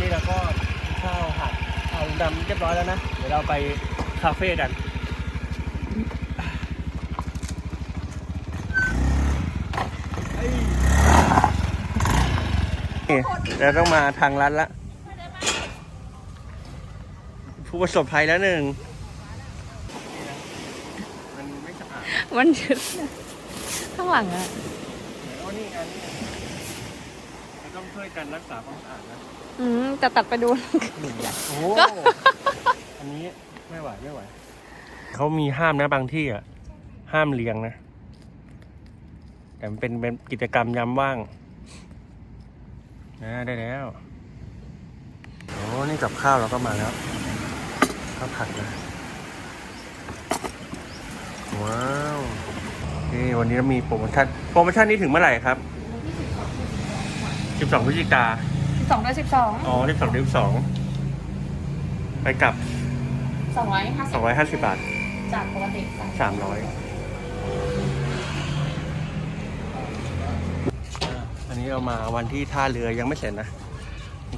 นี้เราก็ข้าวผัดข้าวลุงดำเรียบร้อยแล้วนะ เดี๋ยวเราไปคาเฟ่กันนี่เราต้องมาทางรัดละ ผู้ประสบภัยแล้วหนึ่ง มันไม่สะอาดมันยึดข้างหลังอะโอ้นี่อันนี้เราต้องช่วยกันรักษาความสะอาดนะ อืมแต่ตัดไปดูโอ้ อันนี้ไม่ไหวไม่ไหว เขามีห้ามนะบางที่อะ ห้ามเลี้ยงนะ แต่มันเป็นเป็นกิจกรรมยามว่างนะได้แล้ว โอ้นี่กับข้าวเราก็มาแล้ว ข้าวผัดนะ ว้าวนี่วันนี้เรามีโปรโมชั่น โปรโมชั่นนี้ถึงเมื่อไหร่ครับ 12พฤศจิกา สองร้อยสิบสองอ๋อเลขสองเลขสองไปกลับสองร้อยห้าสสิอบงร้อยห้าสิบบาท จากปกติสามร้อยอันนี้เรามาวันที่ท่าเรือยังไม่เสร็จนะ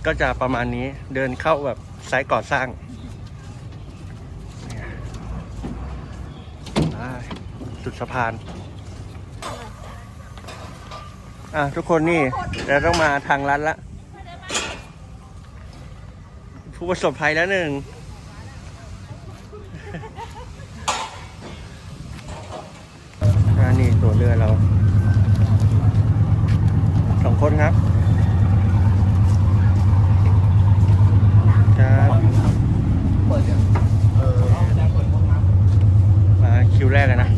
ก็จะประมาณนี้เดินเข้าแบบไซต์ก่อสร้างเนี่ยได้สุดสะพาน อะทุกคนนี่เราต้องมาทางลัดละ ผู้ประสบภัยแล้วหนึ่ง อ่านี่ตัวเรือเรา สองคนครับครับมาคิวแรกเลยนะ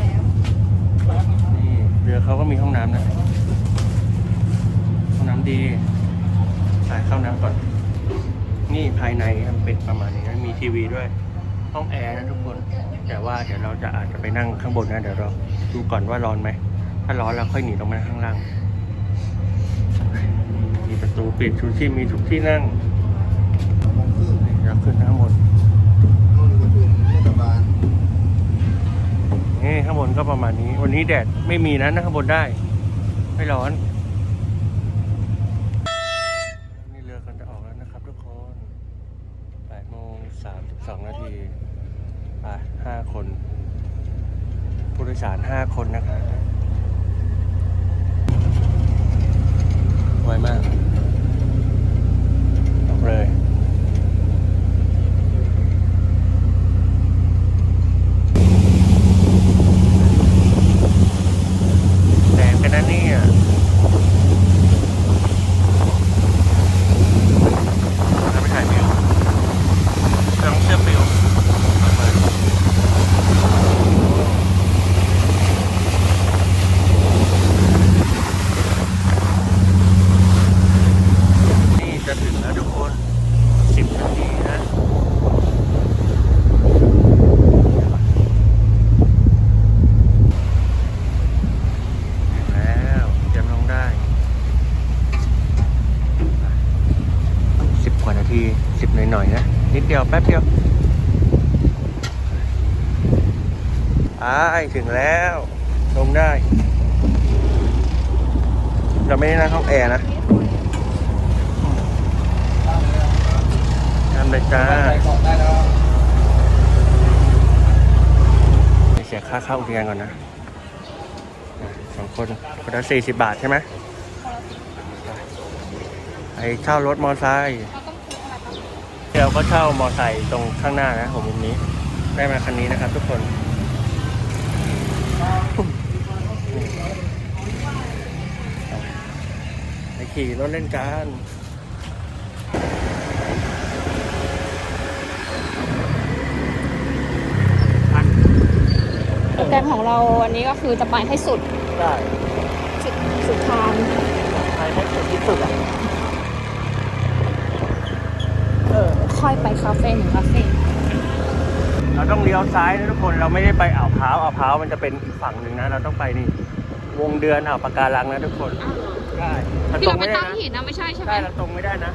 นี่เรือเขาก็มีห้องน้ำนะ ห้องน้ำดีไปเข้าน้ำก่อน นี่ภายในมันเป็นประมาณนี้นะ มีทีวีด้วย ห้องแอร์นะทุกคน แต่ว่าเดี๋ยวเรา จะอาจจะไปนั่งข้างบนนะเดี๋ยวเราดูก่อนว่าร้อนไหม ถ้าร้อนเราค่อยหนีลงมาข้างล่าง มีประตูปิดชูชีพมีทุกที่นั่งเดี๋ยวขึ้นข้างบนนี่ข้างบนก็ประมาณนี้ วันนี้แดดไม่มีนะนั่งข้างบนได้ ไม่ร้อนเรือกันจะออกแล้วนะครับทุกคน8โมง32นาทีไปห้าคน ผู้โดยสารห้าคนนะครับไวมาก ออกเลย แดงกันนะเนี่ยทำไปถ่ายวิวลองเชื่อมวิวนี่จะถึงแล้วทุกคนสิบนาทีนะถึงแล้วเตรียมลงได้สิบกว่านาทีสิบหน่อยๆนะ นิดเดียวแป๊บเดียวอ้าย ถึงแล้ว ลงได้เราไม่ได้นั่งห้องแอร์นะทำเลยจ้าเสียค่าเข้าอุทยานก่อนนะสองคนคนละสี่สิบบาทใช่ไหมไอเช่ารถมอไซค์เดี๋ยวก็เช่ามอไซค์ตรงข้างหน้านะผมมุมนี้ ได้มาคันนี้นะครับทุกคน ไป ขี่รถเล่นกันโปรแกรมของเราวันนี้ก็คือจะไปให้สุดได้สุดสุดทางไปให้สุดที่สุดอะเออค่อยไปคาเฟ่หนึ่งคาเฟ่เราต้องเลี้ยวซ้ายนะทุกคนเราไม่ได้ไปอ่าวพร้าวอ่าวพร้าวมันจะเป็นอีกฝั่งหนึ่งนะ เราต้องไปนี่วงเดือนอ่าวปะการังนะทุกคน ใช่ที่เราไปตั้งหินนะไม่ใช่ใช่ไหมใช่เราตรงไม่ได้นะ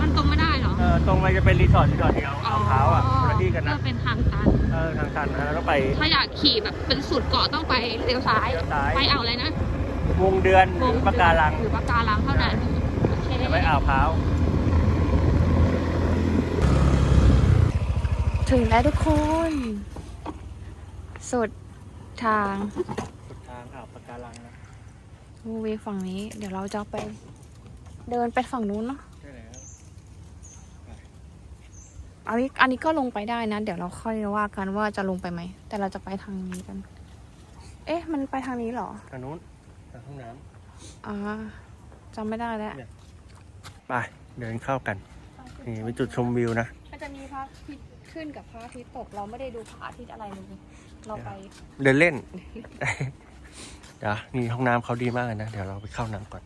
มันตรงไม่ได้เหรอ เออตรงไปจะเป็นรีสอร์ทรีสอร์ทเดียวเอาเท้าอะคนละที่กันนะเป็นทางตัน เออทางตันนะแล้วไป ถ้าอยากขี่แบบเป็นสุดเกาะต้องไปเลี้ยวซ้าย ไปเอาอะไรนะ วงเดือนปากาลังหรือปากาลังเท่านั้นไปอ่าวเท้าถึงแล้วทุกคน สุดทาง สุดทางอ่าวปากาลังนะ มูวีฝั่งนี้ เดี๋ยวเราจะไปเดินไปฝั่งนู้นเนาะใช่แล้วอันนี้อันนี้ก็ลงไปได้นะ เดี๋ยวเราค่อยว่ากันว่าจะลงไปไหม แต่เราจะไปทางนี้กัน เอ๊ะ มันไปทางนี้เหรอ ทางนู้นทางห้องน้อ่าจำไม่ได้แล้วำไปเดินเข้ากัน นี่เป็นจุดชมวิวนะ มันจะมีพระอาทิตย์ขึ้นกับพระอาทิตย์ตก เราไม่ได้ดูพระอาทิตย์อะไรเลย เราไป เดินเล่น เดี๋ยวนี่ห้องน้ำเขาดีมากเลยนะ เดี๋ยวเราไปเข้าน้ำก่อน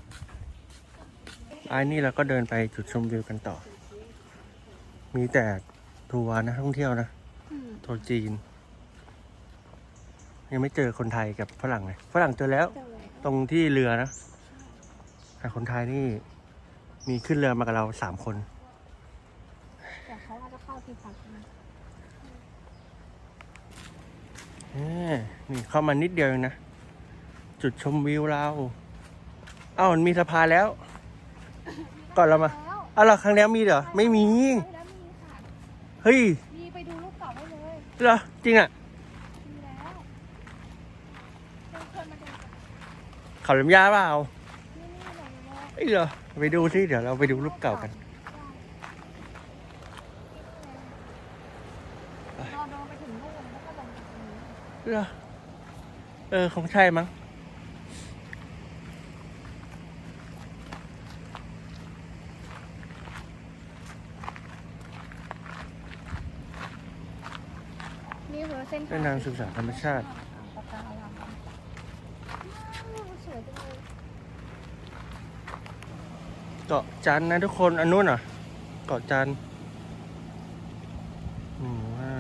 อันนี้เราก็เดินไปจุดชมวิวกันต่อ มีแต่ทัวร์นะท่องเที่ยวนะอืมทัวร์จีน ยังไม่เจอคนไทยกับฝรั่งเลยฝรั่งเจอแล้วเจอเลยตรงที่เรือนะแต่คนไทยนี่มีขึ้นเรือมากับเราสามคนแต่เขาอาจจะเข้าที่พักนะเอ้ยนี่เข้ามานิดเดียวเองนะ จุดชมวิวเราเอ้ามันมีสะพานแล้ว ก่อนเรามาแล้วอ้าวเหราครั้งแล้วมีเหรอ ไม่มีเฮ้ยแล้วมีค่ะ เฮ้ยมีไปดูรูปเก่าได้เลยเหรอจริงอะ มีแล้วเดินเชิญมาเดินกันเขาลำยาเปล่านี่นี่เลยนะเอ้ยเหรอไปดูสิเดี๋ยวเราไปดูรูปเก่ากันเราเดินไปถึงนู่นแล้วก็ลงจากตรงนี้ เหรอเออคงใช่มั้ง เส้นนทางศึกษาธรรมชาติ ปะการังสวยจังเลยเกาะจันทร์นะทุกคน อันนู้นเหรอะเกาะจันทร์อืมว่า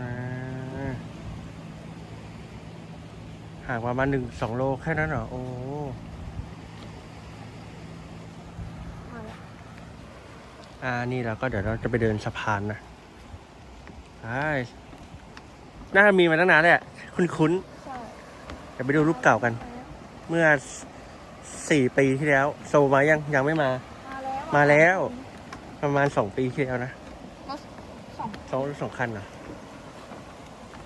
ห่างประมาณหนึ่งสองโลแค่นั้นเหรอ โอ้มาล้วอ่านี่เราก็เดี๋ยวเราจะไปเดินสะพานนะใช่ น่าจะมีมาตั้งนานแล้วแหละคุ้นใช่ๆเดี๋ยวไปดูรูปเก่ากัน เมื่อสี่ปีที่แล้ว โซมายังยังไม่มามาแล้วมาแล้ว ประมาณสองปีที่แล้วนะรถสองสองสองคันเหรอ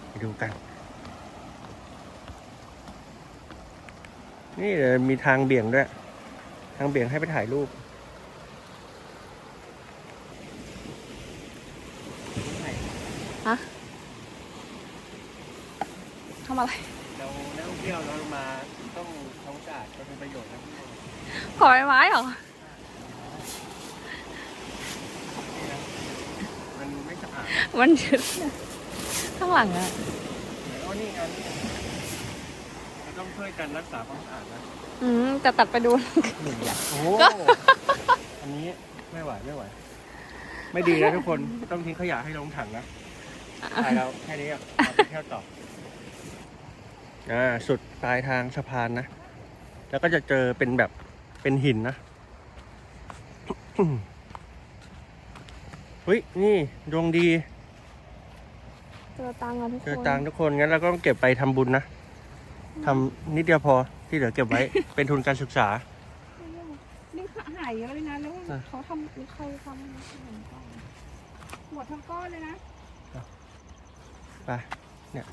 ไปดูกัน นี่เดี๋ยวมีทางเบี่ยงด้วย ทางเบี่ยงให้ไปถ่ายรูป ทำอะไร เรานักท่องเที่ยวเรามาต้องท้องสะอาดก็เป็นประโยชน์นะขอใบไม้เหรอ มันไม่สะอาดมันยึดข้างหลังอะเอานี่เอานี่เราต้องช่วยกันรักษาความสะอาดนะอืมแต่ตัดไปดูโอ้โหอันนี้ไม่ไหวไม่ไหว ไม่ดีนะทุกคนต้องทิ้งขยะให้ลงถังนะถ่ายเราแค่นี้อะเราไปเที่ยวต่อ อ่าสุดปลายทางสะพานนะ แล้วก็จะเจอเป็นแบบเป็นหินนะเฮ้ย นี่ดวงดีเจอตังค์อะทุกคนเจอตังค์ทุกคน งั้นเราก็ต้องเก็บไปทำบุญนะทำนิดเดียวพอที่เหลือเก็บไว้ เป็นทุนการศึกษา นี่หายเยอะเลยนะแล้วอะ เขาทำมีใครทำขนมก้อนหมดทั้งก้อนเลยนะ ไปเนี่ย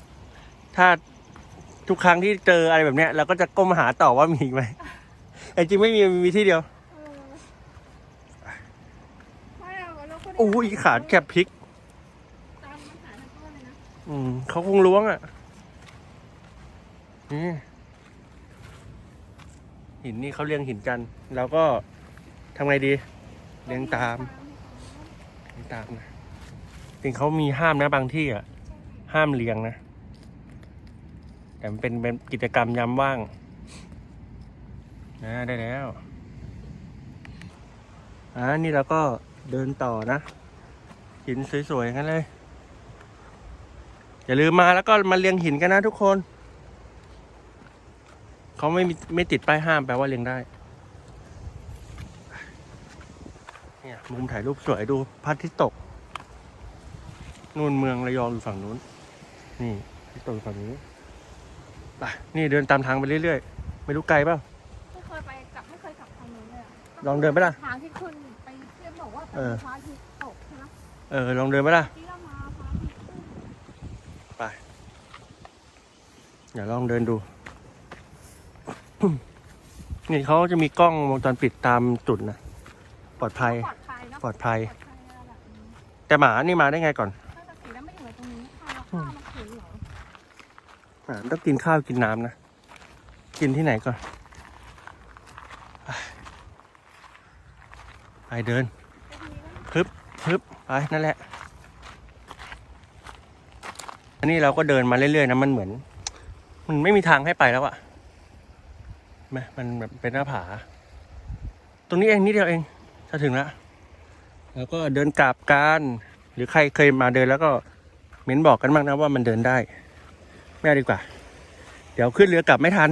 ถ้า ทุกครั้งที่เจออะไรแบบเนี้ยเราก็จะก้มหาต่อว่ามีอีกไหมแต่จริงไม่มีมีที่เดียวเออไม่เอาแล้วก็ได้โอ้ยขาดแคบพริกตามมาหาทั้งก้อนเลยนะอืมเขาคงล้วงอะนี่หินนี่เขาเรียงหินกันเราก็ทำไงดี เรียงตามเรียงตามนะจริงเขามีห้ามนะบางที่อะ ห้ามเรียงนะ แต่มันเป็นเป็นกิจกรรมยามว่างนะได้แล้วอ่านี่เราก็เดินต่อนะหินสวยๆกันเลย อย่าลืมมาแล้วก็มาเรียงหินกันนะทุกคน เขาไม่มีไม่ติดป้ายห้ามแปลว่าเรียงได้เนี่ยมุมถ่ายรูปสวยดูพระอาทิตย์ตกนู่นเมืองระยองอยู่ฝั่งนู้น นี่ทิตย์ตกอยู่ฝั่งนี้ ไปนี่เดินตามทางไปเรื่อยๆ ไม่รู้ไกลเปล่า ไม่เคยไปกลับไม่เคยกลับทางนี้เลยลองเดินไปมล่ะ ทางที่คุณไปเที่ยวบอกว่าเป็นเอพระอาทิตย์ตกใช่ไหมเออ ลองเดินไปมล่ะ ที่เอย์าดี๋ยวลองเดินดู นี่เขาจะมีกล้องวงจรปิดตามจุดนะ ปลอดภัย ปลอดภัยปลอดภัยแต่หมานี่มาได้ไงก่อน ต้องกินข้าวกินน้ำนะ กินที่ไหนก่อน ไปเดินฮึบฮึบไปนั่นแหละ อันนี้เราก็เดินมาเรื่อยๆนะมันเหมือน มันไม่มีทางให้ไปแล้วอะไหมมันแบบเป็นหน้าผา ตรงนี้เองนิดเดียวเองจะถึงแล้วแล้วก็เดินกลับกัน หรือใครเคยมาเดินแล้วก็เม้นบอกกันบ้างนะว่ามันเดินได้ ไม่เอาดีกว่า เดี๋ยวขึ้นเรือกลับไม่ทัน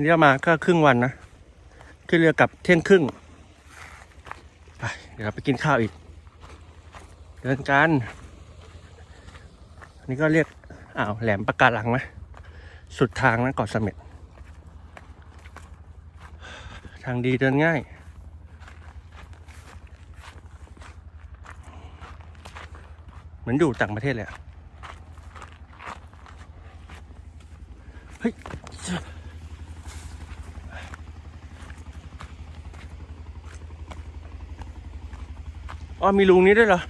นี่เรามาก็ครึ่งวันนะ ขึ้นเรือกลับเที่ยงครึ่งไปเดี๋ยวเราไปกินข้าวอีก เดินกันอันนี้ก็เรียกอ่าวแหลมประการังไหมสุดทางนะเกาะเสม็ดทางดีเดินง่าย เหมือนอยู่ต่างประเทศเลยอะ อ๋อมีลุงนี้ด้วยเหรอ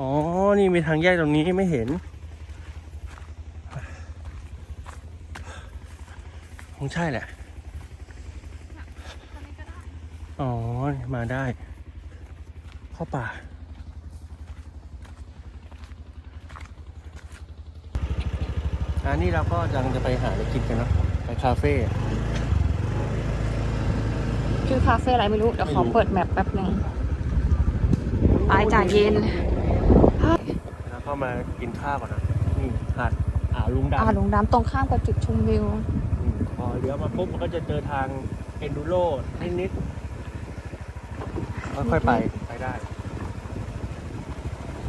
อ๋อ นี่มีทางแยกตรงนี้ไม่เห็น คงใช่แหละ อ๋อ มาได้ เข้าป่า อันนี้เราก็กำลังจะไปหาอะไรกินกันเนาะไปคาเฟ่ชื่อคาเฟ่อะไรไม่รู้ เดี๋ยวขอเปิดแมปแป๊บหนึ่งายจ่ายเย็นแล้วก็มากินข้าวก่อนนะนี่หาดอ่าวลุงดำอ่าหลงน้ำตรงข้ามกับจุดชมวิว อืมพอเลี้ยวมาปุ๊บมันก็จะเจอทางเอนดูโรนิดนิดๆค่อยๆไปไปได้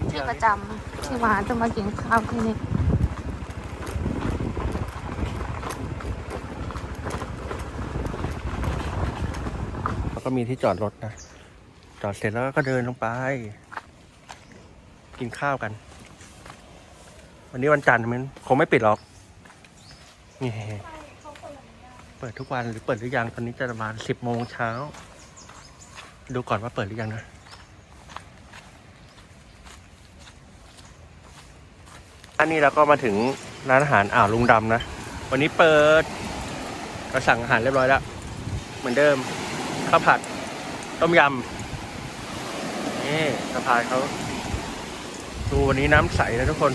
ที่ประจำที่มาจะมากินข้าวที่นี่แล้วก็มีที่จอดรถนะ จอดเสร็จแล้วก็เดินลงไป กินข้าวกัน วันนี้วันจันทร์มันคงไม่ปิดหรอก นี่ เปิดทุกวันหรือเปิดหรือยังตอนนี้จะประมาณสิบโมงเช้า ดูก่อนว่าเปิดหรือยังนะอันนี้เราก็มาถึงร้านอาหารอ่าวลุงดำนะ วันนี้เปิดก็สั่งอาหารเรียบร้อยแล้ว เหมือนเดิมข้าวผัด ต้มยำ นี่สะพานเขาดูวันนี้น้ำใสนะทุกคน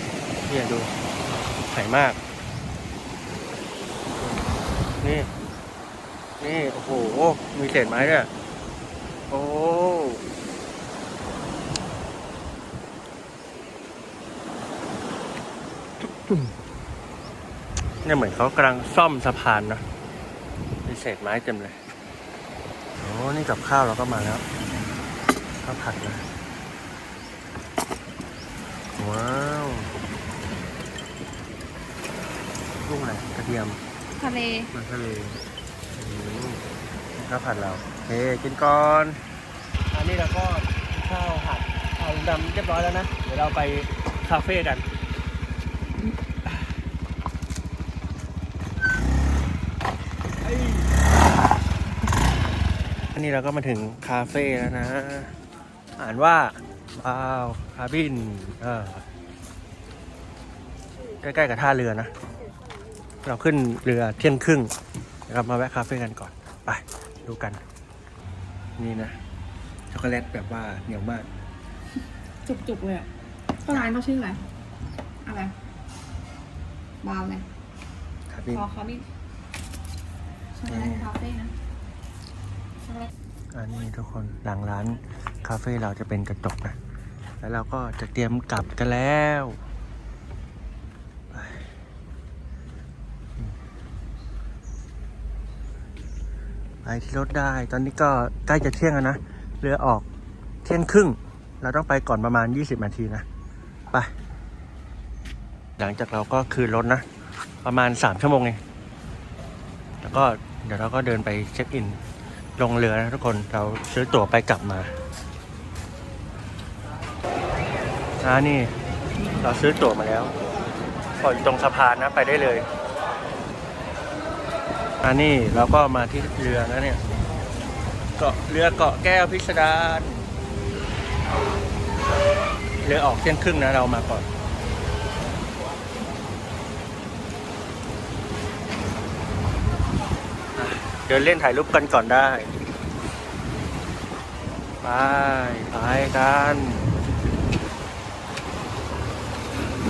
เนี่ยดูใสมาก นี่ นี่ โอ้โห มีเศษไม้ด้วยโอ้เนี่ยเหมือนเขากำลังซ่อมสะพานเนอะมีเศษไม้เต็มเลย โอ้ นี่กับข้าวเราก็มาแล้วข้าวผัดนะ ว้าวกุ้งอะไรกระเทียมทะเลมันทะเลอืมข้าวผัดเราโอเคกินก่อน อันนี้เราก็กินข้าวผัดข้าวลุงดำเรียบร้อยแล้วนะ เดี๋ยวเราไปคาเฟ่กันอันนี้เราก็มาถึงคาเฟ่แล้วนะ อ่านว่า ว้าวคาบินเออใกล้ ๆ กับท่าเรือนะ เราขึ้นเรือเที่ยงครึ่งเดี๋ยวเรามาแวะคาเฟ่กันก่อน ไป ดูกัน นี่นะ ช็อกโกแลตแบบว่าเหนียวมาก จุกๆเลยอะก็ร้านเขาชื่ออะไร อะไรบาวเลยคาบินขอเขามีช็อกโกแลตคาเฟ่นะช็อกโกแลตอันนี้ทุกคนหลังร้านคาเฟ่เราจะเป็นกระจกนะ แล้วเราก็จะเตรียมกลับกันแล้วไปที่รถได้ ตอนนี้ก็ใกล้จะเที่ยงแล้วนะ เรือออกเที่ยงครึ่ง เราต้องไปก่อนประมาณ 20 นาทีนะ ไป หลังจากเราก็คืนรถนะ ประมาณ 3 ชั่วโมงเอง แล้วก็เดี๋ยวเราก็เดินไปเช็คอิน ลงเรือนะทุกคน เราซื้อตั๋วไปกลับมา อ่านี่ เราซื้อตั๋วมาแล้วปล่อยตรงสะพานนะไปได้เลยอันนี้เราก็มาที่เรือนะเนี่ยเกาะเรือเกาะแก้วพิสดารเรือออกเที่ยงครึ่งนะเรามาก่อน เดินเล่นถ่ายรูปกันก่อนได้ ไปไปกัน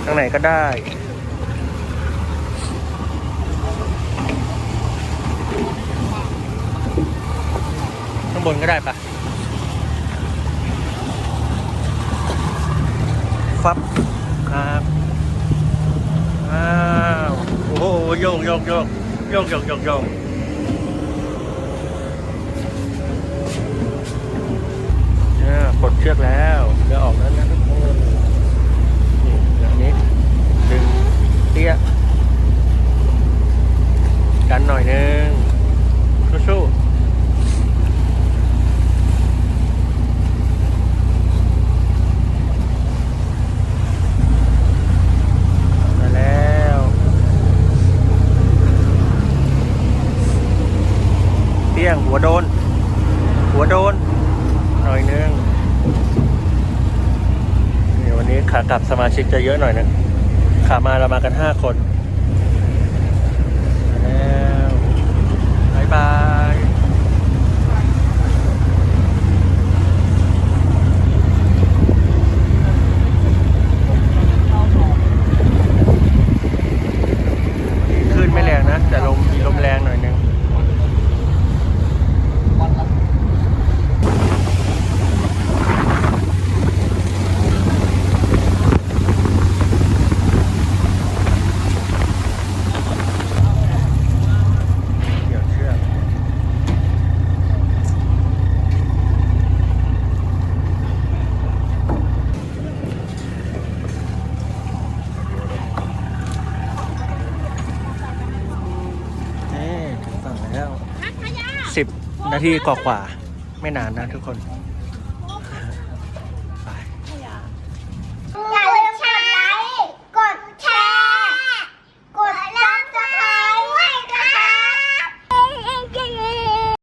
ทางไหนก็ได้ ข้างบนก็ได้ปะฟับครับอ้าวโอ้โหโยกโยกโยกโยกโยกโยกโยกเนี่ยปลดเชือกแล้วเรือออกแล้วนะทุกคนนี่อย่างนี้ ดึงเตี้ยกันหน่อยนึงสู้ๆ มาแล้วเตี้ยงหัวโดน หัวโดน หน่อยนึงนี่วันนี้ขากลับสมาชิกจะ เยอะหน่อยนะขามาเรามากันห้าคนมาแล้วบายบายคลื่นไม่แรงนะ แต่ลมมีลมแรงหน่อยนึง เกี่ยวเชือก ที่เกาทีกว่าไม่นานนะทุกคน